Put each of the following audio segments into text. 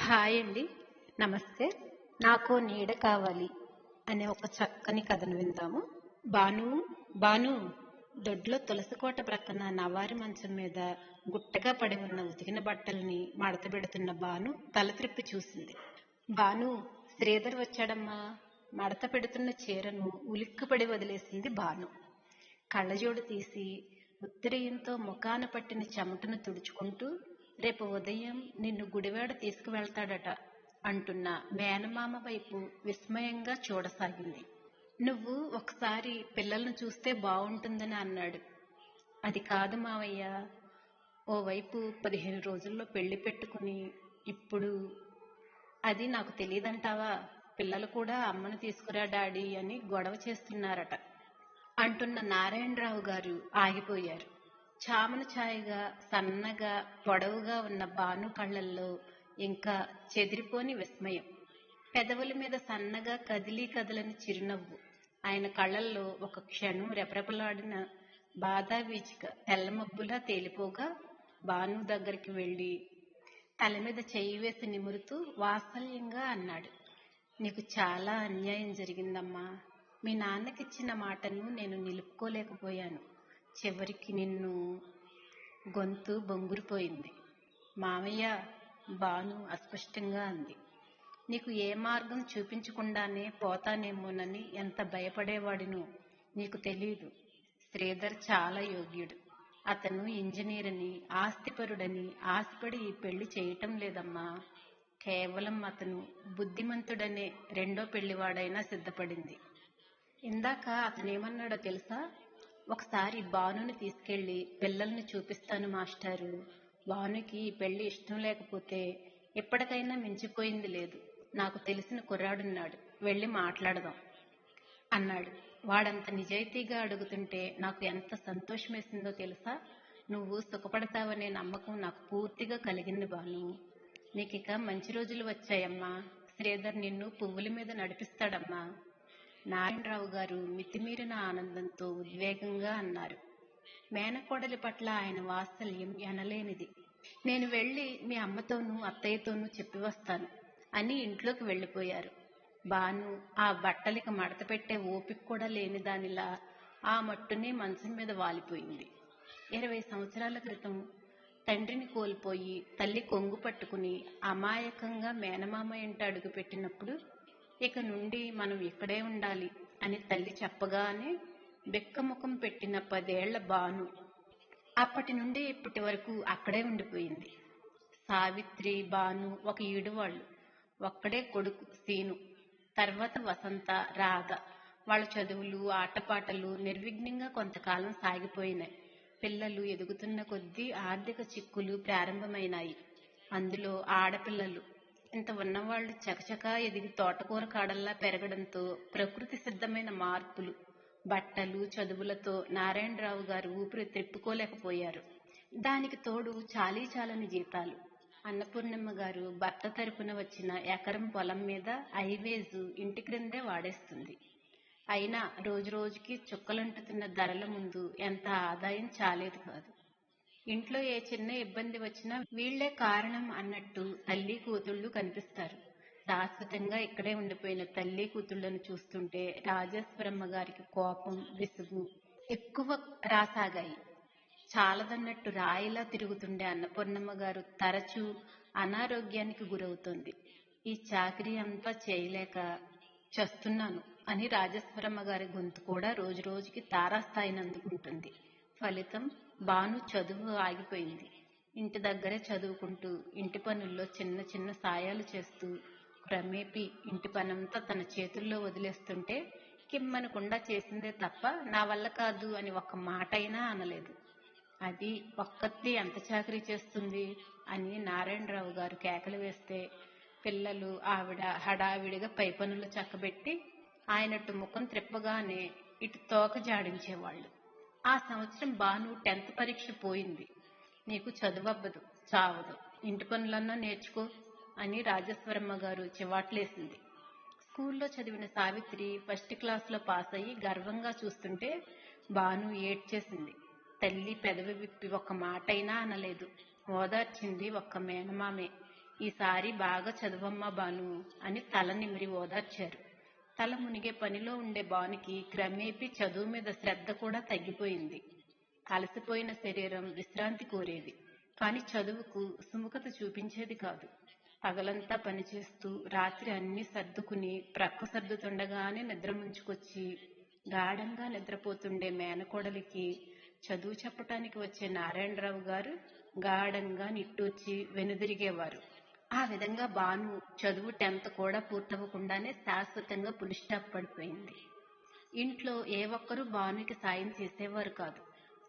Hi అండి. నమస్తే. నాకు నీడ కావాలి అనే ఒక చక్కని కథను విందాము. బాను బాను. దొడ్లో తులసికోట ప్రక్కన నవారి మంచం మీద గుట్టగా పడి ఉన్న ఉతికిన బట్టల్ని మడత పెడుతున్న బాను తల త్రిప్పి చూసింది. బాను శ్రీధర్ వచ్చాడమ్మా. మడత పెడుతున్న చీరను ఉలిక్కిపడి వదిలేసింది బాను. కళ్ళజోడు తీసి ఉత్తరీయంతో ముఖాన పట్టిన చెమటను తుడుచుకుంటూ రేపు ఉదయం నిన్ను గుడివాడ తీసుకువెళ్తాడట అంటున్న మేనమామ వైపు విస్మయంగా చూడసాగింది. నువ్వు ఒకసారి పిల్లలను చూస్తే బాగుంటుందని అన్నాడు. అది కాదు మావయ్య. ఓవైపు పదిహేను రోజుల్లో పెళ్ళి పెట్టుకుని ఇప్పుడు అది నాకు తెలియదంటావా పిల్లలు కూడా అమ్మను తీసుకురా డాడీ అని గొడవ చేస్తున్నారట. అంటున్న నారాయణరావు గారు ఆగిపోయారు. చామన ఛాయగా సన్నగా పొడవుగా ఉన్న బాను కళ్ళల్లో ఇంకా చెదిరిపోని విస్మయం. పెదవుల మీద సన్నగా కదిలి కదలని చిరునవ్వు. ఆయన కళ్ళల్లో ఒక క్షణం రెపరెపలాడిన బాధా వీచిక తెల్లమబ్బులా తేలిపోగా బాను దగ్గరికి వెళ్ళి తల మీద చెయ్యి వేసి నిమురుతూ వాత్సల్యంగా అన్నాడు. నీకు చాలా అన్యాయం జరిగిందమ్మా. మీ నాన్నకిచ్చిన మాటను నేను నిలుపుకోలేకపోయాను. చివరికి నిన్ను గొంతు బొంగురిపోయింది. మామయ్య బాను అస్పష్టంగా అంది. నీకు ఏ మార్గం చూపించకుండానే పోతానేమోనని ఎంత భయపడేవాడినో నీకు తెలియదు శ్రీధర్ చాలా యోగ్యుడు. అతను ఇంజనీర్ అని ఆస్తిపరుడని ఆశపడి ఈ పెళ్ళి చేయటం లేదమ్మా. కేవలం అతను బుద్ధిమంతుడనే రెండో పెళ్ళివాడైనా సిద్ధపడింది. ఇందాక అతనేమన్నాడో తెలుసా? ఒకసారి బానుని తీసుకెళ్ళి పిల్లల్ని చూపిస్తాను మాస్టారు. బానుకి పెళ్ళి ఇష్టం లేకపోతే ఎప్పటికైనా మించిపోయింది లేదు. నాకు తెలిసిన కుర్రాడున్నాడు వెళ్ళి మాట్లాడదాం అన్నాడు. వాడంత నిజాయితీగా అడుగుతుంటే నాకు ఎంత సంతోషమేసిందో తెలుసా? నువ్వు సుఖపడతావనే నమ్మకం నాకు పూర్తిగా కలిగింది బాను నీకిక మంచి రోజులు వచ్చాయమ్మా. శ్రీధర్ నిన్ను పువ్వుల మీద నడిపిస్తాడమ్మా. నారాయణరావు గారు మితిమీరిన ఆనందంతో ఉద్వేగంగా అన్నారు. మేనకోడలి పట్ల ఆయన వాత్సల్యం ఎనలేనిది. నేను వెళ్ళి మీ అమ్మతోనూ అత్తయ్యతోనూ చెప్పి వస్తాను అని ఇంట్లోకి వెళ్ళిపోయారు. బాను ఆ బట్టలకి మడత పెట్టే ఓపిక కూడా లేని దానిలా ఆ మట్టునే మంచం మీద వాలిపోయింది. ఇరవై సంవత్సరాల క్రితం తండ్రిని కోల్పోయి తల్లి కొంగు పట్టుకుని అమాయకంగా మేనమామ ఇంట అడుగు పెట్టినప్పుడు ఇక నుండి మనం ఇక్కడే ఉండాలి అని తల్లి చెప్పగానే బెక్కముఖం పెట్టిన పదేళ్ళ బాను అప్పటి నుండి ఇప్పటి వరకు అక్కడే ఉండిపోయింది. సావిత్రి బాను ఒక ఈడువాళ్ళు. ఒక్కడే కొడుకు సీను. తర్వాత వసంత రాధ. వాళ్ళ చదువులు ఆటపాటలు నిర్విఘ్నంగా కొంతకాలం సాగిపోయినాయి. పిల్లలు ఎదుగుతున్న కొద్దీ ఆర్థిక చిక్కులు ప్రారంభమైనాయి. అందులో ఆడపిల్లలు ఇంత ఉన్నవాళ్ళు చకచకా ఎదిగి తోటకూర కాడల్లా పెరగడంతో ప్రకృతి సిద్ధమైన మార్పులు బట్టలు చదువులతో నారాయణరావు గారు ఊపిరి తిప్పుకోలేకపోయారు. దానికి తోడు చాలీ చాలని జీతాలు. అన్నపూర్ణమ్మ గారు భర్త తరపున వచ్చిన ఎకరం పొలం మీద ఐవేజు ఇంటి క్రిందే వాడేస్తుంది. అయినా రోజు రోజుకి చుక్కలంటుతున్న ధరల ముందు ఎంత ఆదాయం చాలేదు కాదు. ఇంట్లో ఏ చిన్న ఇబ్బంది వచ్చినా వీళ్ళే కారణం అన్నట్టు తల్లి కూతుళ్ళు కనిపిస్తారు. శాశ్వతంగా ఇక్కడే ఉండిపోయిన తల్లి కూతుళ్ళను చూస్తుంటే రాజేశ్వరమ్మ గారికి కోపం విసుగు ఎక్కువ రాసాగాయి. చాలదన్నట్టు రాయిలా తిరుగుతుండే అన్నపూర్ణమ్మ గారు తరచూ అనారోగ్యానికి గురవుతుంది. ఈ చాకరీ అంతా చేయలేక చస్తున్నాను అని రాజేశ్వరమ్మ గారి గొంతు కూడా రోజు రోజుకి తారాస్థాయిని అందుకుంటుంది ఫలితం బాను చదువు ఆగిపోయింది. ఇంటి దగ్గరే చదువుకుంటూ ఇంటి పనుల్లో చిన్న చిన్న సాయాలు చేస్తూ క్రమేపీ ఇంటి పనంతా తన చేతుల్లో వదిలేస్తుంటే కిమ్మనకుండా చేసిందే తప్ప నా వల్ల కాదు అని ఒక్క మాట అయినా అనలేదు. అది ఒక్కత్తి ఎంత చాకరీ చేస్తుంది అని నారాయణరావు గారు కేకలు వేస్తే పిల్లలు ఆవిడ హడావిడిగా పై పనులు చక్కబెట్టి ఆయనట్టు ముఖం త్రిప్పగానే ఇటు తోక జాడించేవాళ్ళు. ఆ సంవత్సరం బాను టెన్త్ పరీక్ష పోయింది. నీకు చదువవ్వదు చావదు. ఇంటి పనులన్నా నేర్చుకో అని రాజేశ్వరమ్మ గారు చివాట్లేసింది. స్కూల్లో చదివిన సావిత్రి ఫస్ట్ క్లాస్లో పాస్ అయ్యి గర్వంగా చూస్తుంటే బాను ఏడ్చేసింది. తల్లి పెదవి విప్పి ఒక్క మాటైనా అనలేదు. ఓదార్చింది ఒక్క మేనమామే. ఈసారి బాగా చదువమ్మా బాను అని తల నిమిరి ఓదార్చారు. తల మునిగే పనిలో ఉండే బానికి క్రమేపీ చదువు మీద శ్రద్ధ కూడా తగ్గిపోయింది. అలసిపోయిన శరీరం విశ్రాంతి కోరేది. కాని చదువుకు సుముఖత చూపించేది కాదు. పగలంతా పనిచేస్తూ రాత్రి అన్ని సర్దుకుని ప్రక్క సర్దుతుండగానే నిద్ర ముంచుకొచ్చి గాఢంగా నిద్రపోతుండే మేనకోడలికి చదువు చెప్పటానికి వచ్చే నారాయణరావు గారు గాఢంగా నిట్టూర్చి వెనుదిరిగేవారు. ఆ విధంగా బాను చదువు టెన్త్ కూడా పూర్తవ్వకుండానే శాశ్వతంగా పులిస్టాప్ పడిపోయింది. ఇంట్లో ఏ ఒక్కరూ బానుకి సాయం చేసేవారు కాదు.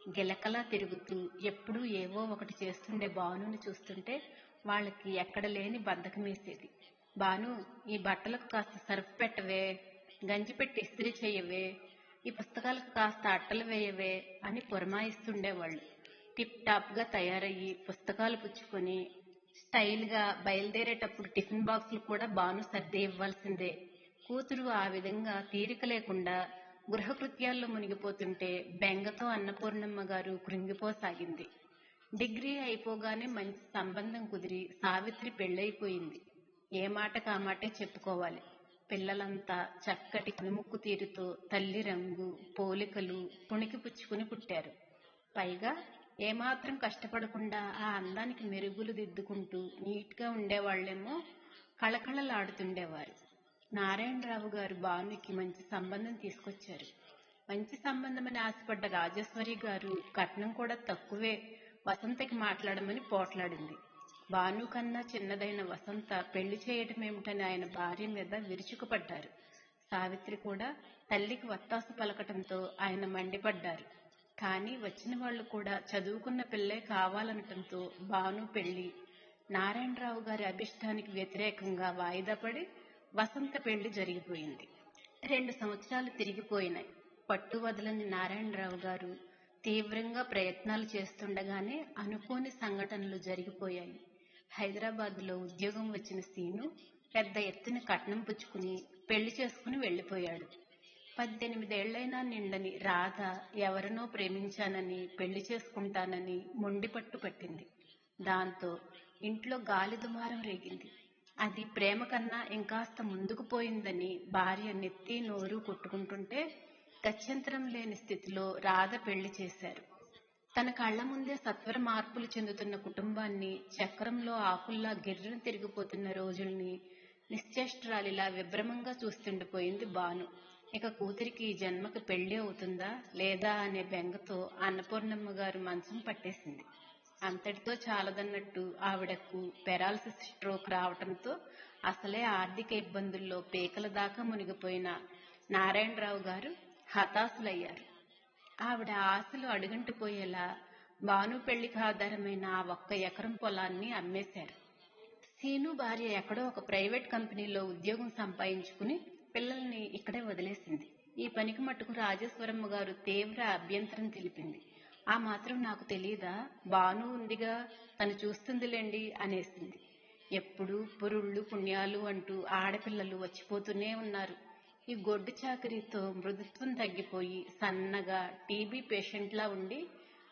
గిలకలా తిరుగుతూ ఎప్పుడూ ఏవో ఒకటి చేస్తుండే బానుని చూస్తుంటే వాళ్ళకి ఎక్కడ లేని బద్ధకమేసేది. బాను ఈ బట్టలకు కాస్త సర్ఫ్ పెట్టవే గంజి పెట్టి ఇస్త్రీ చేయవే ఈ పుస్తకాలకు కాస్త అట్టలు వేయవే అని పురమాయిస్తుండేవాళ్ళు. టిప్ టాప్గా తయారయ్యి పుస్తకాలు పుచ్చుకొని స్టైల్గా బయలుదేరేటప్పుడు టిఫిన్ బాక్సులు కూడా బాను సర్ది ఇవ్వాల్సిందే. కూతురు ఆ విధంగా తీరిక లేకుండా గృహకృత్యాల్లో మునిగిపోతుంటే బెంగతో అన్నపూర్ణమ్మ గారు కృంగిపోసాగింది. డిగ్రీ అయిపోగానే మంచి సంబంధం కుదిరి సావిత్రి పెళ్ళైపోయింది ఏ మాట కామాటే చెప్పుకోవాలి. పిల్లలంతా చక్కటి కనుముక్కు తీరుతో తల్లి రంగు పోలికలు పుణికి పుచ్చుకుని పుట్టారు. పైగా ఏమాత్రం కష్టపడకుండా ఆ అందానికి మెరుగులు దిద్దుకుంటూ నీట్గా ఉండేవాళ్ళేమో కళకళలాడుతుండేవారు. నారాయణరావు గారు భానుకి మంచి సంబంధం తీసుకొచ్చారు. మంచి సంబంధమని ఆశపడ్డ రాజేశ్వరి గారు కట్నం కూడా తక్కువే వసంతకి మాట్లాడమని పోట్లాడింది. భాను కన్నా చిన్నదైన వసంత పెళ్ళి చేయటం ఏమిటని ఆయన భార్య మీద విరుచుకుపడ్డారు. సావిత్రి కూడా తల్లికి వత్తాసు పలకటంతో ఆయన మండిపడ్డారు. కానీ వచ్చిన వాళ్ళు కూడా చదువుకున్న పిల్లే కావాలనటంతో భాను పెళ్ళి నారాయణరావు గారి అభిష్టానికి వ్యతిరేకంగా వాయిదా పడి వసంత పెళ్ళి జరిగిపోయింది. రెండు సంవత్సరాలు తిరిగిపోయినాయి. పట్టు వదలని నారాయణరావు గారు తీవ్రంగా ప్రయత్నాలు చేస్తుండగానే అనుకోని సంఘటనలు జరిగిపోయాయి. హైదరాబాద్లో ఉద్యోగం వచ్చిన సీను పెద్ద ఎత్తున కట్నం పుచ్చుకుని పెళ్ళి చేసుకుని వెళ్ళిపోయాడు పద్దెనిమిదేళ్ళైనా నిండని రాధ ఎవరినో ప్రేమించానని పెళ్ళి చేసుకుంటానని మొండిపట్టు పట్టింది. దాంతో ఇంట్లో గాలి దుమారం రేగింది. అది ప్రేమ కన్నా ఇంకాస్త ముందుకు పోయిందని భార్య నెత్తి నోరు కొట్టుకుంటుంటే గత్యంతరం లేని స్థితిలో రాధ పెళ్ళి చేశారు. తన కళ్ళ ముందే సత్వర మార్పులు చెందుతున్న కుటుంబాన్ని చక్రంలో ఆకుల్లా గిర్రను తిరిగిపోతున్న రోజుల్ని నిశ్చేష్ట్రాలిలా విభ్రమంగా చూస్తుండిపోయింది బాను ఇక కూతురికి జన్మకు పెళ్ళి అవుతుందా లేదా అనే బెంగతో అన్నపూర్ణమ్మ గారు మంచం పట్టేసింది. అంతటితో చాలదన్నట్టు ఆవిడకు పెరాలసిస్ స్ట్రోక్ రావటంతో అసలే ఆర్థిక ఇబ్బందుల్లో పేకల దాకా మునిగిపోయిన నారాయణరావు గారు హతాశులయ్యారు. ఆవిడ ఆశలు అడుగంటిపోయేలా భాను పెళ్ళికి ఆధారమైన ఆ ఒక్క ఎకరం పొలాన్ని అమ్మేశారు. సీను భార్య ఎక్కడో ఒక ప్రైవేట్ కంపెనీలో ఉద్యోగం సంపాదించుకుని పిల్లల్ని ఇక్కడే వదిలేసింది. ఈ పనికి మట్టుకు రాజేశ్వరమ్మ గారు తీవ్ర అభ్యంతరం తెలిపింది. ఆ మాత్రం నాకు తెలియదా బాను ఉందిగా? తను చూస్తుందిలేండి అనేసింది. ఎప్పుడు పురుళ్ళు పుణ్యాలు అంటూ ఆడపిల్లలు వచ్చిపోతూనే ఉన్నారు. ఈ గొడ్డు చాకరీతో మృదుత్వం తగ్గిపోయి సన్నగా టీబీ పేషెంట్లా ఉండి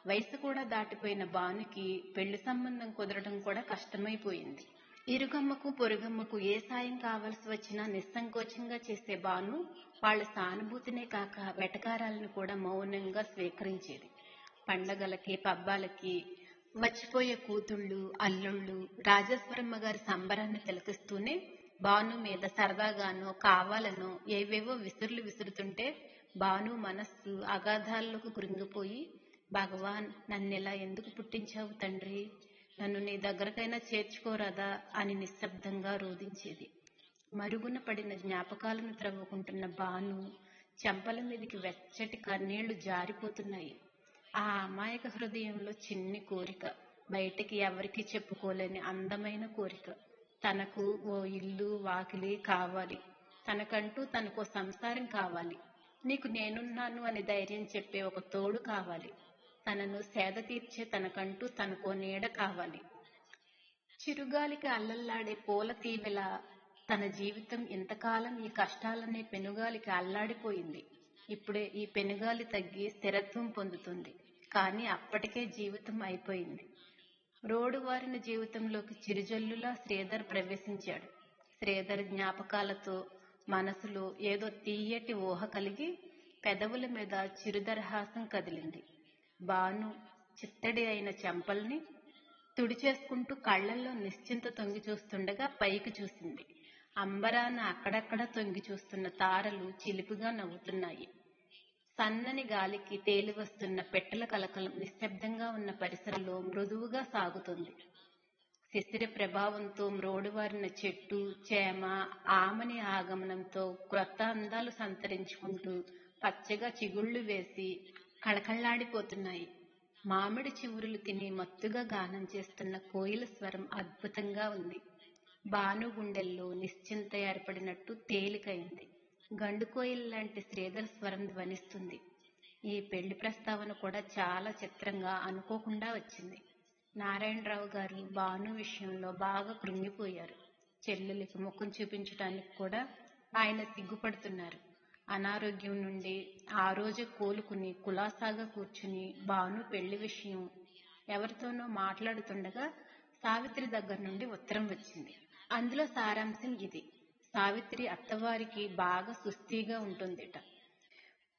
వయసు కూడా దాటిపోయిన బానుకి పెళ్ళి సంబంధం కుదరడం కూడా కష్టమైపోయింది. ఇరుగమ్మకు పొరుగమ్మకు ఏ సాయం కావలసి వచ్చినా నిస్సంకోచంగా చేసే బాను వాళ్ళ సానుభూతినే కాక వెటకారాలను కూడా మౌనంగా స్వీకరించేది. పండగలకి పబ్బాలకి వచ్చిపోయే కూతుళ్ళు అల్లుళ్ళు రాజేశ్వరమ్మ గారి సంబరాన్ని తిలకిస్తూనే బాను మీద సరదాగానో కావాలనో ఏవేవో విసురులు విసురుతుంటే బాను మనస్సు అగాధాలకు కృంగిపోయి భగవాన్ నన్నెలా ఎందుకు పుట్టించావు తండ్రి? నన్ను నీ దగ్గరకైనా చేర్చుకోరాదా అని నిశ్శబ్దంగా రోధించేది. మరుగున పడిన జ్ఞాపకాలను త్రవ్వుకుంటున్న బాను చెంపల మీదకి వెచ్చటి కన్నీళ్ళు జారిపోతున్నాయి. ఆ అమాయక హృదయంలో చిన్ని కోరిక బయటకి ఎవరికి చెప్పుకోలేని అందమైన కోరిక. తనకు ఓ ఇల్లు వాకిలి కావాలి. తనకంటూ తనకో సంసారం కావాలి. నీకు నేనున్నాను అని ధైర్యం చెప్పే ఒక తోడు కావాలి. తనను సేద తీర్చే తనకంటూ తనకో నీడ కావాలి. చిరుగాలికి అల్లల్లాడే పూల తీవెల తన జీవితం ఇంతకాలం ఈ కష్టాలనే పెనుగాలికి అల్లాడిపోయింది. ఇప్పుడే ఈ పెనుగాలి తగ్గి స్థిరత్వం పొందుతుంది. కానీ అప్పటికే జీవితం అయిపోయింది. రోడ్డువారిన జీవితంలోకి చిరుజల్లులా శ్రీధర్ ప్రవేశించాడు. శ్రీధర్ జ్ఞాపకాలతో మనసులో ఏదో తీయటి ఊహ కలిగి పెదవుల మీద చిరుదరహాసం కదిలింది. బాను చిత్తడి అయిన చెంపల్ని తుడిచేసుకుంటూ కళ్ళల్లో నిశ్చింత తొంగి చూస్తుండగా పైకి చూసింది. అంబరాన అక్కడక్కడ తొంగి చూస్తున్న తారలు చిలిపిగా నవ్వుతున్నాయి. సన్నని గాలికి తేలి వస్తున్న పెట్టెల కలకలం నిశ్శబ్దంగా ఉన్న పరిసరంలో మృదువుగా సాగుతుంది. శిశిర ప్రభావంతో మ్రోడువారిన చెట్టు చేమ ఆమని ఆగమనంతో క్రొత్త అందాలు సంతరించుకుంటూ పచ్చగా చిగుళ్ళు వేసి కళకళలాడిపోతున్నాయి. మామిడి చివురులు తిని మత్తుగా గానం చేస్తున్న కోయిల స్వరం అద్భుతంగా ఉంది. బాను గుండెల్లో నిశ్చింత ఏర్పడినట్టు తేలికైంది. గండుకోయిల లాంటి శ్రీధర్ స్వరం ధ్వనిస్తుంది. ఈ పెళ్ళి ప్రస్తావన కూడా చాలా చిత్రంగా అనుకోకుండా వచ్చింది. నారాయణరావు గారు భాను విషయంలో బాగా కృంగిపోయారు. చెల్లెలికి ముఖం చూపించడానికి కూడా ఆయన సిగ్గుపడుతున్నారు. అనారోగ్యం నుండి ఆ రోజు కోలుకుని కులాసాగా కూర్చుని భాను పెళ్ళి విషయం ఎవరితోనో మాట్లాడుతుండగా సావిత్రి దగ్గర నుండి ఉత్తరం వచ్చింది. అందులో సారాంశం ఇది. సావిత్రి అత్తవారికి బాగా సుస్థిగా ఉంటుందిట.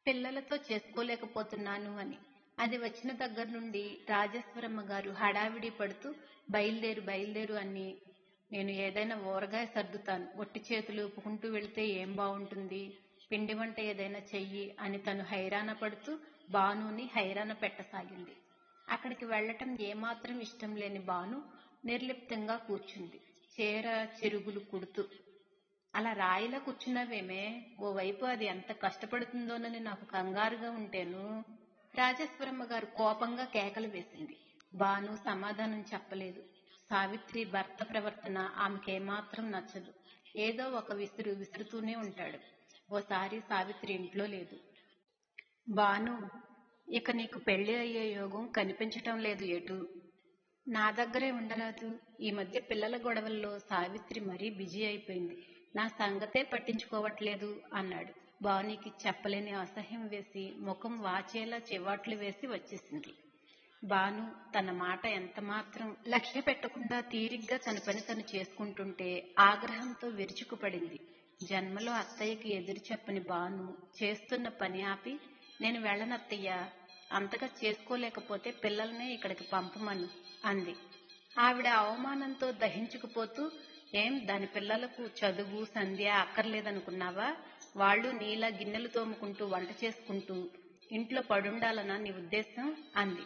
పిల్లలతో చేసుకోలేకపోతున్నాను అని. అది వచ్చిన దగ్గర నుండి రాజేశ్వరమ్మ గారు హడావిడి పడుతూ బయలుదేరు బయలుదేరు అని నేను ఏదైనా ఊరగాయ సర్దుతాను. ఒట్టి చేతులు ఊపుకుంటూ వెళితే ఏం బాగుంటుంది? పిండి వంట ఏదైనా చెయ్యి అని తను హైరాణ పడుతూ బానుని హైరాణ పెట్టసాగింది. అక్కడికి వెళ్ళటం ఏమాత్రం ఇష్టం లేని బాను నిర్లిప్తంగా కూర్చుంది. చీర చెరుగులు కుడుతూ అలా రాయిలా కూర్చున్నావేమే? ఓవైపు అది ఎంత కష్టపడుతుందోనని నాకు కంగారుగా ఉంటేను? రాజేశ్వరమ్మ గారు కోపంగా కేకలు వేసింది. బాను సమాధానం చెప్పలేదు. సావిత్రి భర్త ప్రవర్తన ఆమెకేమాత్రం నచ్చదు. ఏదో ఒక విసురు విసురుతూనే ఉంటాడు. ఓసారి సావిత్రి ఇంట్లో లేదు. బాను ఇక నీకు పెళ్ళి అయ్యే యోగం కనిపించటం లేదు ఎటు నా దగ్గరే ఉండరాదు. ఈ మధ్య పిల్లల గొడవల్లో సావిత్రి మరీ బిజీ అయిపోయింది. నా సంగతే పట్టించుకోవట్లేదు అన్నాడు. బానికి చెప్పలేని అసహ్యం వేసి ముఖం వాచేలా చివాట్లు వేసి వచ్చేసింది. బాను తన మాట ఎంత మాత్రం లక్ష్య పెట్టకుండా తీరిగ్గా తన పని తను చేసుకుంటుంటే ఆగ్రహంతో విరుచుకుపడింది. జన్మలో అత్తయ్యకి ఎదురు చెప్పని బాను చేస్తున్న పని ఆపి నేను వెళ్ళనత్తయ్య అంతగా చేసుకోలేకపోతే పిల్లల్నే ఇక్కడికి పంపమను అంది. ఆవిడ అవమానంతో దహించుకుపోతూ ఏం దాని పిల్లలకు చదువు సంధ్య అక్కర్లేదనుకున్నావా? వాళ్ళు నీలా గిన్నెలు తోముకుంటూ వంట చేసుకుంటూ ఇంట్లో పడుండాలనా నీ ఉద్దేశం? అంది.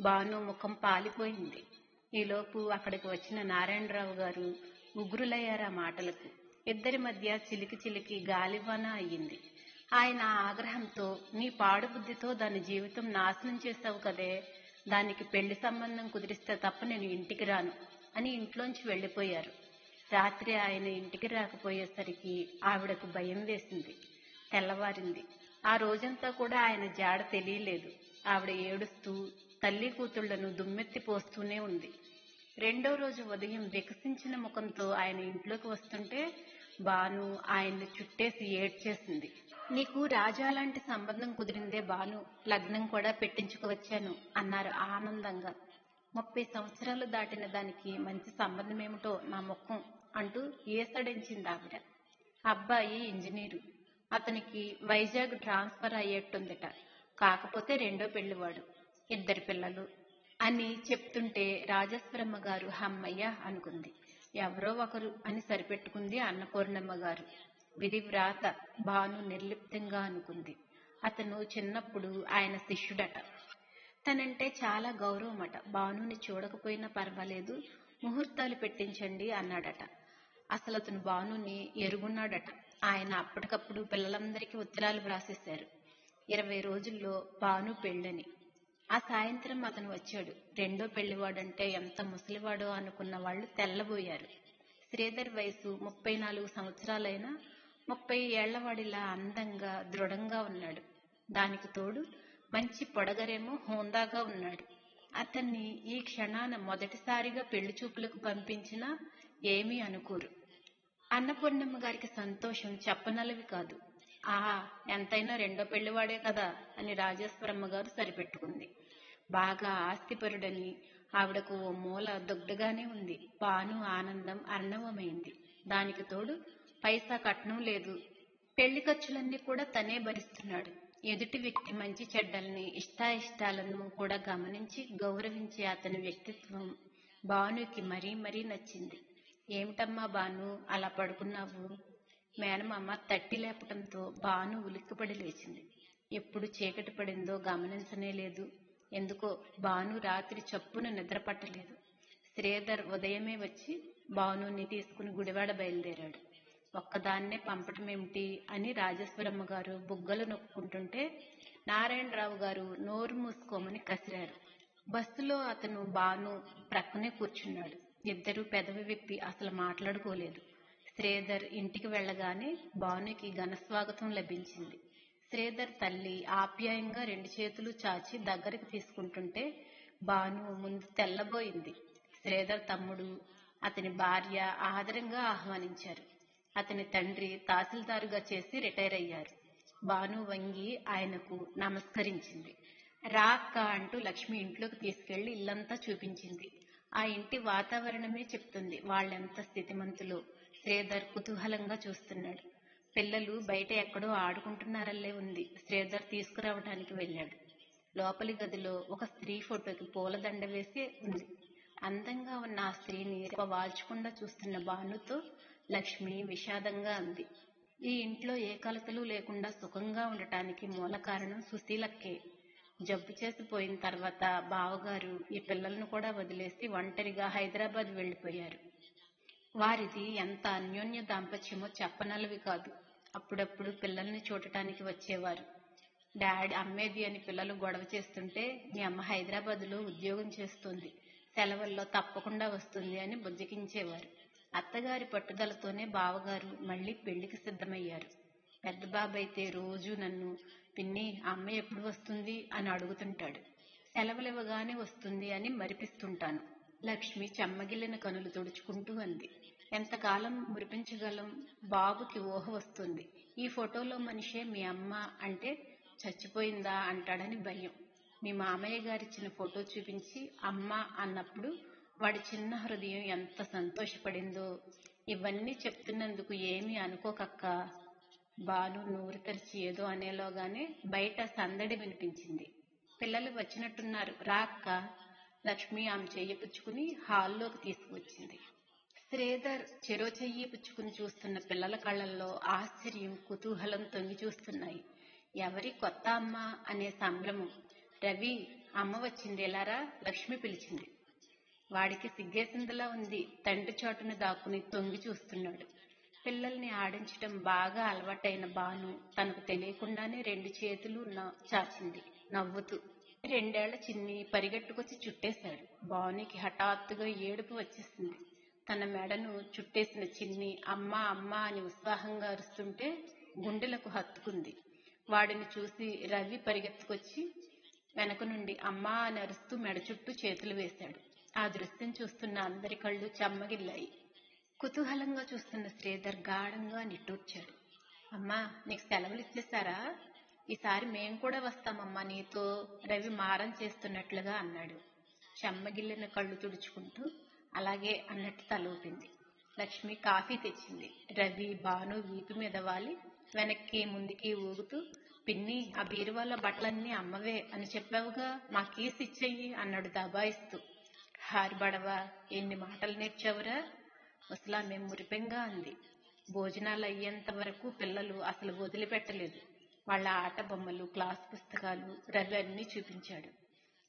బాను ముఖం పాలిపోయింది. ఈలోపు అక్కడికి వచ్చిన నారాయణరావు గారు ఉగ్రులయ్యారా మాటలకు. ఇద్దరి మధ్య చిలికి చిలికి గాలివాన అయ్యింది. ఆయన ఆగ్రహంతో నీ పాడు బుద్ధితో దాని జీవితం నాశనం చేశావు కదే. దానికి పెళ్ళి సంబంధం కుదిరిస్తే తప్ప నేను ఇంటికి రాను అని ఇంట్లోంచి వెళ్ళిపోయారు రాత్రి ఆయన ఇంటికి రాకపోయేసరికి ఆవిడకు భయం వేసింది. తెల్లవారింది. ఆ రోజంతా కూడా ఆయన జాడ తెలియలేదు. ఆవిడ ఏడుస్తూ తల్లి కూతుళ్ళను దుమ్మెత్తి పోస్తూనే ఉంది. రెండో రోజు ఉదయం వికసించిన ముఖంతో ఆయన ఇంట్లోకి వస్తుంటే బాను ఆయన్ని చుట్టేసి ఏడ్చేసింది. నీకు రాజా లాంటి సంబంధం కుదిరిందే బాను లగ్నం కూడా పెట్టించుకువచ్చాను అన్నారు ఆనందంగా. ముప్పై సంవత్సరాలు దాటిన దానికి మంచి సంబంధం ఏమిటో నా ముఖం అంటూ ఏసడించింది ఆవిడ. అబ్బాయి ఇంజనీరు. అతనికి వైజాగ్ ట్రాన్స్ఫర్ అయ్యేట్టుందట. కాకపోతే రెండో పెళ్ళివాడు ఇద్దరు పిల్లలు అని చెప్తుంటే రాజేశ్వరమ్మ గారు హమ్మయ్య అనుకుంది. ఎవరో ఒకరు అని సరిపెట్టుకుంది అన్నపూర్ణమ్మ గారు విధి వ్రాత భాను నిర్లిప్తంగా అనుకుంది. అతను చిన్నప్పుడు ఆయన శిష్యుడట. తనంటే చాలా గౌరవమట. భానుని చూడకపోయినా పర్వాలేదు. ముహూర్తాలు పెట్టించండి అన్నాడట. అసలు అతను భానుని ఎరుగున్నాడట. ఆయన అప్పటికప్పుడు పిల్లలందరికీ ఉత్తరాలు వ్రాసేశారు. ఇరవై రోజుల్లో భాను పెళ్ళని. ఆ సాయంత్రం అతను వచ్చాడు. రెండో పెళ్ళివాడంటే ఎంత ముసలివాడో అనుకున్న వాళ్ళు తెల్లబోయారు. శ్రీధర్ వయసు ముప్పై నాలుగు సంవత్సరాలైనా ముప్పై ఏళ్ళవాడిలా అందంగా దృఢంగా ఉన్నాడు. దానికి తోడు మంచి పొడగరేమో హోందాగా ఉన్నాడు. అతన్ని ఈ క్షణాన మొదటిసారిగా పెళ్ళి చూపులకు పంపించినా ఏమీ అనుకోరు. అన్నపూర్ణమ్మ గారికి సంతోషం చెప్పనలవి కాదు. ఆహా ఎంతైనా రెండో పెళ్ళివాడే కదా అని రాజేశ్వరమ్మ గారు సరిపెట్టుకుంది. బాగా ఆస్తిపరుడని ఆవిడకు ఓ మూల దుగ్ధగానే ఉంది. పాను ఆనందం అర్ణవమైంది దానికి తోడు పైసా కట్నం లేదు. పెళ్ళి ఖర్చులన్నీ కూడా తనే భరిస్తున్నాడు. ఎదుటి వ్యక్తి మంచి చెడ్డల్ని ఇష్టాయిష్టాలను కూడా గమనించి గౌరవించే అతని వ్యక్తిత్వం భానుకి మరీ మరీ నచ్చింది. ఏమిటమ్మా బాను అలా పడుకున్నావు? మేనమామ తట్టి లేపటంతో బాను ఉలిక్కిపడి లేచింది. ఎప్పుడు చీకటి పడిందో గమనించనే లేదు. ఎందుకో బాను రాత్రి చప్పున నిద్రపట్టలేదు. శ్రీధర్ ఉదయమే వచ్చి బానుని తీసుకుని గుడివాడ బయలుదేరాడు. ఒక్కదాన్నే పంపటమేమిటి అని రాజేశ్వరమ్మ గారు బుగ్గలు నొక్కుంటుంటే నారాయణరావు గారు నోరు మూసుకోమని కసిరారు. బస్సులో అతను బాను ప్రక్కనే కూర్చున్నాడు. ఇద్దరు పెదవి విప్పి అసలు మాట్లాడుకోలేదు. శ్రీధర్ ఇంటికి వెళ్ళగానే భానుకి ఘనస్వాగతం లభించింది. శ్రీధర్ తల్లి ఆప్యాయంగా రెండు చేతులు చాచి దగ్గరికి తీసుకుంటుంటే భాను ముందు తెల్లబోయింది. శ్రీధర్ తమ్ముడు అతని భార్య ఆదరంగా ఆహ్వానించారు. అతని తండ్రి తహసీల్దారుగా చేసి రిటైర్ అయ్యారు. భాను వంగి ఆయనకు నమస్కరించింది. రా అక్క అంటూ లక్ష్మి ఇంట్లోకి తీసుకెళ్ళి ఇల్లంతా చూపించింది. ఆ ఇంటి వాతావరణమే చెప్తుంది. వాళ్ళెంత స్థితిమంతులో? శ్రీధర్ కుతూహలంగా చూస్తున్నాడు. పిల్లలు బయట ఎక్కడో ఆడుకుంటున్నారల్లే ఉంది. శ్రీధర్ తీసుకురావడానికి వెళ్ళాడు. లోపలి గదిలో ఒక స్త్రీ ఫోటోకి పూలదండ వేసి ఉంది. అందంగా ఉన్న ఆ స్త్రీని వాల్చకుండా చూస్తున్న భానుతో లక్ష్మి విషాదంగా అంది. ఈ ఇంట్లో ఏ కలతలు లేకుండా సుఖంగా ఉండటానికి మూల కారణం సుశీలక్కే. జబ్బు చేసిపోయిన తర్వాత బావగారు ఈ పిల్లలను కూడా వదిలేసి ఒంటరిగా హైదరాబాద్ వెళ్ళిపోయారు వారిది ఎంత అన్యోన్య దాంపత్యమో చెప్పనలవి కాదు. అప్పుడప్పుడు పిల్లల్ని చూడటానికి వచ్చేవారు. డాడీ అమ్మేది అని పిల్లలు గొడవ చేస్తుంటే మీ అమ్మ హైదరాబాద్లో ఉద్యోగం చేస్తుంది. సెలవుల్లో తప్పకుండా వస్తుంది అని బుజ్జగించేవారు. అత్తగారి పట్టుదలతోనే బావగారు మళ్ళీ పెళ్ళికి సిద్ధమయ్యారు. పెద్ద బాబైతే రోజు నన్ను పిన్ని అమ్మ ఎప్పుడు వస్తుంది? అని అడుగుతుంటాడు. సెలవులివ్వగానే వస్తుంది అని మరిపిస్తుంటాను. లక్ష్మి చెమ్మగిల్లిన కనులు తుడుచుకుంటూ అంది. ఎంతకాలం మురిపించగలం? బాబుకి ఊహ వస్తుంది. ఈ ఫోటోలో మనిషే మీ అమ్మ అంటే చచ్చిపోయిందా అంటాడని భయం. మీ మామయ్య గారిచ్చిన ఫోటో చూపించి అమ్మ అన్నప్పుడు వాడి చిన్న హృదయం ఎంత సంతోషపడిందో. ఇవన్నీ చెప్తున్నందుకు ఏమీ అనుకోకక్క. బాలు నోరు తెరిచి ఏదో అనేలోగానే బయట సందడి వినిపించింది. పిల్లలు వచ్చినట్టున్నారు. రా అక్క. లక్ష్మి ఆమె చేయపుచ్చుకుని పుచ్చుకుని హాల్లోకి తీసుకువచ్చింది. శ్రీధర్ చెరోచెయ్యి పుచ్చుకుని చూస్తున్న పిల్లల కళ్ళల్లో ఆశ్చర్యం కుతూహలం తొంగి చూస్తున్నాయి. ఎవరి కొత్త అమ్మ అనే సంభ్రమం. రవి అమ్మ వచ్చింది ఎలారా? లక్ష్మి పిలిచింది. వాడికి సిగ్గేసిందిలా ఉంది. తండ్రి చోటును దాక్కుని తొంగి చూస్తున్నాడు. పిల్లల్ని ఆడించటం బాగా అలవాటైన బాను తనకు తెలియకుండానే రెండు చేతులు చాచింది. నవ్వుతూ రెండేళ్ళ చిన్ని పరిగెట్టుకొచ్చి చుట్టేశాడు. బానికి హఠాత్తుగా ఏడుపు వచ్చేసింది. తన మెడను చుట్టేసిన చిన్ని అమ్మ అమ్మ అని ఉత్సాహంగా అరుస్తుంటే గుండెలకు హత్తుకుంది. వాడిని చూసి రవి పరిగెత్తుకొచ్చి వెనక నుండి అమ్మా అని అరుస్తూ మెడ చుట్టూ చేతులు వేశాడు. ఆ దృశ్యం చూస్తున్న అందరి కళ్ళు చెమ్మగిల్లాయి. కుతూహలంగా చూస్తున్న శ్రీధర్ గాఢంగా నిట్టూర్చాడు. అమ్మా నీకు సెలవులు ఇచ్చేశారా? ఈసారి మేం కూడా వస్తామమ్మా నీతో రవి మారం చేస్తున్నట్లుగా అన్నాడు. చెమ్మగిల్లిన కళ్ళు తుడుచుకుంటూ అలాగే అన్నట్టు తలూపింది. లక్ష్మి కాఫీ తెచ్చింది. రవి భాను వీపు మీద వాలి వెనక్కి ముందుకి ఊగుతూ పిన్ని ఆ బీరువాలో బట్టలన్నీ అమ్మవే అని చెప్పావుగా మా కీస్ ఇచ్చేయి అన్నాడు దబాయిస్తూ. హారిబడవా ఎన్ని మాటలు నేర్చావురా? ముసలామె మురిపెంగా అంది. భోజనాలు అయ్యేంత వరకు పిల్లలు అసలు వదిలిపెట్టలేదు. వాళ్ళ ఆట బొమ్మలు క్లాస్ పుస్తకాలు రవి అన్నీ చూపించాడు.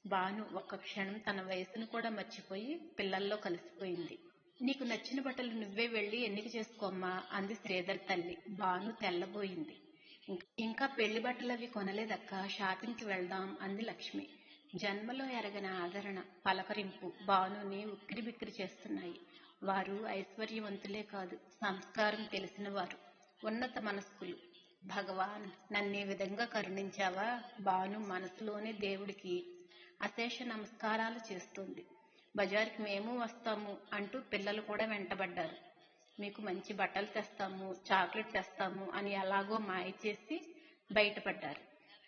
భాను ఒక్క క్షణం తన వయసును కూడా మర్చిపోయి పిల్లల్లో కలిసిపోయింది. నీకు నచ్చిన బట్టలు నువ్వే వెళ్ళి ఎన్నిక చేసుకోమ్మా అంది శ్రీధర్ తల్లి. బాను తెల్లబోయింది. ఇంకా పెళ్ళి బట్టలు అవి కొనలేదక్క షాపింగ్కి వెళ్దాం అంది లక్ష్మి. జన్మలో ఎరగని ఆదరణ పలకరింపు భానుని ఉక్కిరి బిక్కిరి చేస్తున్నాయి. వారు ఐశ్వర్యవంతులే కాదు సంస్కారం తెలిసిన వారు ఉన్నత మనస్కులు. భగవాన్ నన్నే విధంగా కరుణించావా? బాను మనసులోనే దేవుడికి అశేష నమస్కారాలు చేస్తుంది. బజార్కి మేము వస్తాము అంటూ పిల్లలు కూడా వెంటబడ్డారు. మీకు మంచి బట్టలు తెస్తాము చాక్లెట్ తెస్తాము అని ఎలాగో మాయ చేసి బయటపడ్డారు.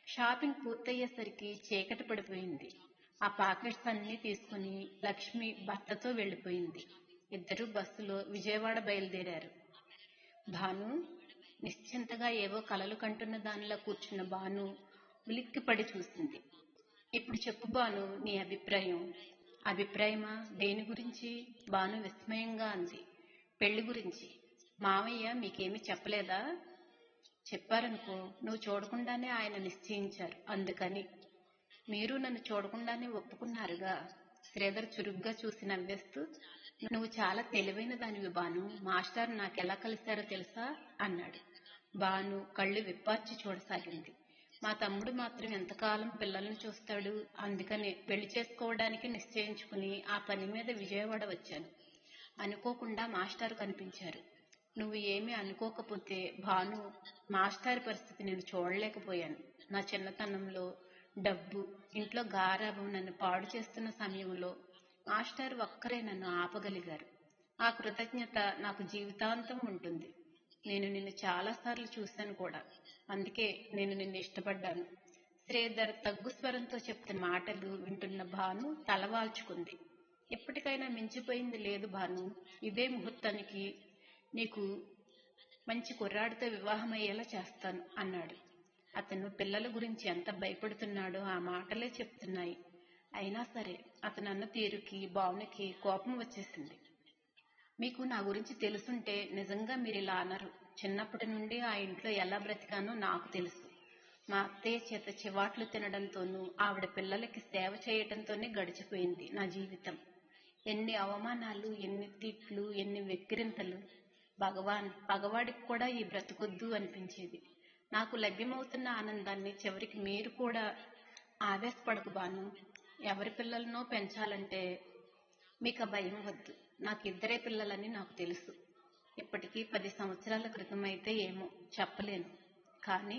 షాపింగ్ పూర్తయ్యేసరికి చీకటి పడిపోయింది. ఆ పాకెట్స్ అన్ని తీసుకుని లక్ష్మి భర్తతో వెళ్ళిపోయింది. ఇద్దరు బస్సులో విజయవాడ బయలుదేరారు. భాను నిశ్చింతగా ఏవో కలలు కంటున్న దానిలా కూర్చున్న భాను ఉలిక్కిపడి చూసింది. ఇప్పుడు చెప్పు బాను నీ అభిప్రాయం. అభిప్రాయమా? దేని గురించి? బాను విస్మయంగా అంది. పెళ్ళి గురించి. మామయ్య మీకేమీ చెప్పలేదా? చెప్పారనుకో నువ్వు చూడకుండానే ఆయన నిశ్చయించారు. అందుకని. మీరు నన్ను చూడకుండానే ఒప్పుకున్నారుగా. శ్రీధర్ చురుగ్గా చూసి నవ్వేస్తూ నువ్వు చాలా తెలివైన దానివి బాను. మాస్టర్ నాకెలా కలిశారో తెలుసా? అన్నాడు. బాను కళ్ళు విప్పార్చి చూడసాగింది. మా తమ్ముడు మాత్రం ఎంతకాలం పిల్లల్ని చూస్తాడు. అందుకని పెళ్ళి చేసుకోవడానికి నిశ్చయించుకుని ఆ పని మీద విజయవాడ వచ్చాను. అనుకోకుండా మాస్టర్ కనిపించారు. నువ్వు ఏమీ అనుకోకపోతే భాను మాస్టర్ పరిస్థితి నేను చూడలేకపోయాను. నా చిన్నతనంలో డబ్బు ఇంట్లో గారాబం నన్ను పాడు చేస్తున్న సమయంలో మాస్టర్ ఒక్కరే నన్ను ఆపగలిగారు. ఆ కృతజ్ఞత నాకు జీవితాంతం ఉంటుంది. నేను నిన్ను చాలాసార్లు చూశాను కూడా. అందుకే నేను నిన్ను ఇష్టపడ్డాను. శ్రీధర్ తగ్గు స్వరంతో చెప్తున్న మాటలు వింటున్న భాను తలవాల్చుకుంది. ఎప్పటికైనా మించిపోయింది లేదు భాను. ఇదే ముహూర్తానికి నీకు మంచి కుర్రాడితో వివాహం అయ్యేలా చేస్తాను అన్నాడు. అతను పిల్లల గురించి ఎంత భయపడుతున్నాడో ఆ మాటలే చెప్తున్నాయి. అయినా సరే అతను అన్న తీరుకి భావనకి కోపం వచ్చేసింది. మీకు నా గురించి తెలుసుంటే నిజంగా మీరు ఇలా అనరు చిన్నప్పటి నుండి ఆ ఇంట్లో ఎలా బ్రతికానో నాకు తెలుసు. మా అత్తయ్య చేత చివాట్లు తినడంతోనూ ఆవిడ పిల్లలకి సేవ చేయటంతోనే గడిచిపోయింది నా జీవితం. ఎన్ని అవమానాలు ఎన్ని తిట్లు ఎన్ని వెక్కిరింతలు. భగవాన్ పగవాడికి కూడా ఈ బ్రతుకొద్దు అనిపించేది. నాకు లభ్యమవుతున్న ఆనందాన్ని చివరికి మీరు కూడా ఆవేశపడకు బాను. ఎవరి పిల్లలనో పెంచాలంటే మీకు భయం వద్దు. నాకు ఇద్దరే పిల్లలని నాకు తెలుసు. ఇప్పటికీ పది సంవత్సరాల క్రితం అయితే ఏమో చెప్పలేను. కానీ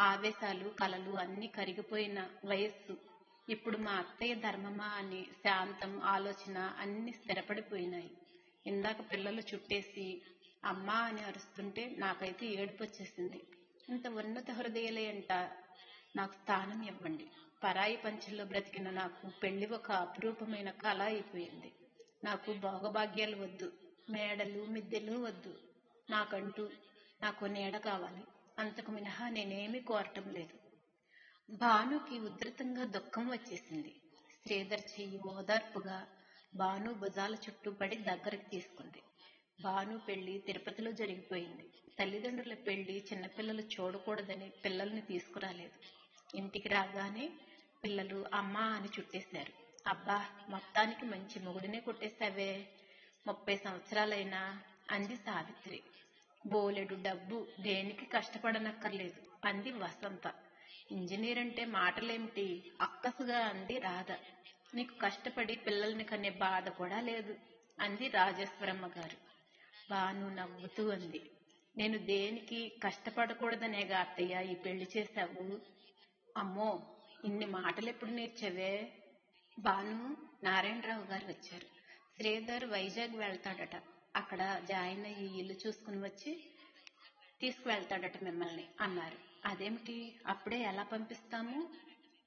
ఆవేశాలు కలలు అన్నీ కరిగిపోయిన వయస్సు ఇప్పుడు మా అత్తయ్య ధర్మమా అని శాంతం ఆలోచన అన్ని స్థిరపడిపోయినాయి. ఇందాక పిల్లలు చుట్టేసి అమ్మా అని అరుస్తుంటే నాకైతే ఏడుపు వచ్చేసింది ఇంత ఉన్నత హృదయలేంట నాకు స్థానం ఇవ్వండి. పరాయి పంచల్లో బ్రతికిన నాకు పెళ్ళి ఒక అపురూపమైన కళ అయిపోయింది. నాకు భోగభాగ్యాలు వద్దు. మేడలు మిద్దెలు వద్దు. నాకంటూ నాకు నీడ కావాలి. అంతకు మినహా నేనేమీ కోరటం లేదు. భానుకి ఉధృతంగా దుఃఖం వచ్చేసింది. శ్రీధర్ చెయ్యి ఓదార్పుగా భాను భుజాల చుట్టూ పడి దగ్గరికి తీసుకుంది. భాను పెళ్ళి తిరుపతిలో జరిగిపోయింది. తల్లిదండ్రుల పెళ్ళి చిన్నపిల్లలు చూడకూడదని పిల్లల్ని తీసుకురాలేదు. ఇంటికి రాగానే పిల్లలు అమ్మా అని చుట్టేశారు. అబ్బా మొత్తానికి మంచి మొగుడినే కొట్టేస్తావే ముప్పై సంవత్సరాలైనా అంది సావిత్రి. బోలెడు డబ్బు దేనికి కష్టపడనక్కర్లేదు అంది వసంత. ఇంజనీర్ అంటే మాటలేమిటి? అక్కసుగా అంది రాధ. నీకు కష్టపడి పిల్లల్ని కనే బాధ కూడా లేదు అంది రాజేశ్వరమ్మ గారు. బాను నవ్వుతూ అంది. నేను దేనికి కష్టపడకూడదనేగా అత్తయ్య ఈ పెళ్ళి చేశావు? అమ్మో ఇన్ని మాటలు ఎప్పుడు నేర్చావే? భాను నారాయణరావు గారు వచ్చారు. శ్రీధర్ వైజాగ్ వెళ్తాడట. అక్కడ జాయిన్ అయ్యి ఇల్లు చూసుకుని వచ్చి తీసుకువెళ్తాడట మిమ్మల్ని అన్నారు. అదేమిటి? అప్పుడే ఎలా పంపిస్తాము?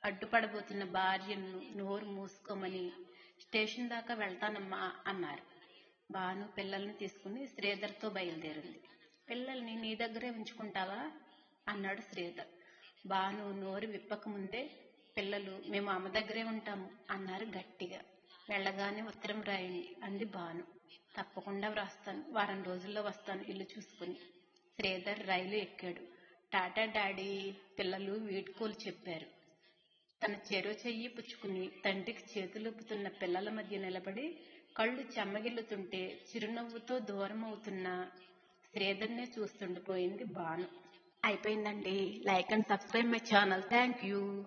అడ్డుపడబోతున్న భార్యను నోరు మూసుకోమని స్టేషన్ దాకా వెళ్తానమ్మా అన్నారు. భాను పిల్లల్ని తీసుకుని శ్రీధర్తో బయలుదేరింది. పిల్లల్ని నీ దగ్గరే ఉంచుకుంటావా? అన్నాడు శ్రీధర్. భాను నోరు విప్పకముందే పిల్లలు మేము అమ్మ దగ్గరే ఉంటాము అన్నారు గట్టిగా. వెళ్ళగానే ఉత్తరం రాయండి అంది భాను. తప్పకుండా వ్రాస్తాను. వారం రోజుల్లో వస్తాను ఇల్లు చూసుకుని. శ్రీధర్ రైలు ఎక్కాడు. టాటా డాడీ పిల్లలు వీడ్కోలు చెప్పారు. తన చెరో చెయ్యి పుచ్చుకుని తండ్రికి చేతులుపుతున్న పిల్లల మధ్య నిలబడి కళ్ళు చెమ్మగిల్లుతుంటే చిరునవ్వుతో దూరం అవుతున్న శ్రీధర్నే చూస్తుండిపోయింది భాను. అయిపోయిందండి. Like and subscribe my channel. Thank you.